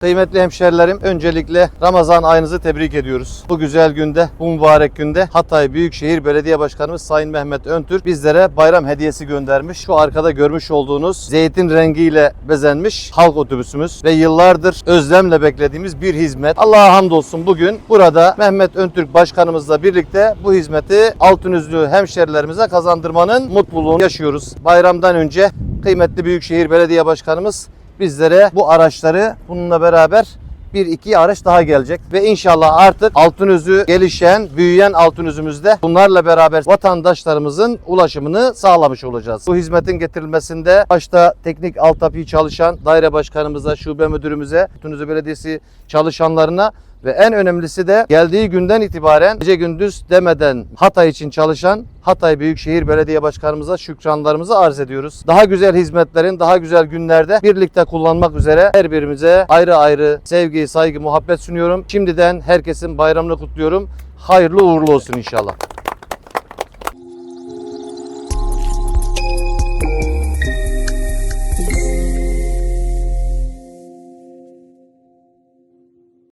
Kıymetli hemşerilerim, öncelikle Ramazan ayınızı tebrik ediyoruz. Bu güzel günde, bu mübarek günde Hatay Büyükşehir Belediye Başkanımız Sayın Mehmet Öntürk bizlere bayram hediyesi göndermiş. Şu arkada görmüş olduğunuz zeytin rengiyle bezenmiş halk otobüsümüz ve yıllardır özlemle beklediğimiz bir hizmet. Allah'a hamdolsun bugün burada Mehmet Öntürk Başkanımızla birlikte bu hizmeti Altınüzlü hemşerilerimize kazandırmanın mutluluğunu yaşıyoruz. Bayramdan önce kıymetli Büyükşehir Belediye Başkanımız bizlere bu araçları bununla beraber bir iki araç daha gelecek ve inşallah artık Altınözü gelişen, büyüyen Altınözümüzde bunlarla beraber vatandaşlarımızın ulaşımını sağlamış olacağız. Bu hizmetin getirilmesinde başta teknik altyapıyı çalışan daire başkanımıza, şube müdürümüze, Altınözü Belediyesi çalışanlarına ve en önemlisi de geldiği günden itibaren gece gündüz demeden Hatay için çalışan Hatay Büyükşehir Belediye Başkanımıza şükranlarımızı arz ediyoruz. Daha güzel hizmetlerin, daha güzel günlerde birlikte kullanmak üzere her birimize ayrı ayrı sevgi, saygı, muhabbet sunuyorum. Şimdiden herkesin bayramını kutluyorum. Hayırlı uğurlu olsun inşallah.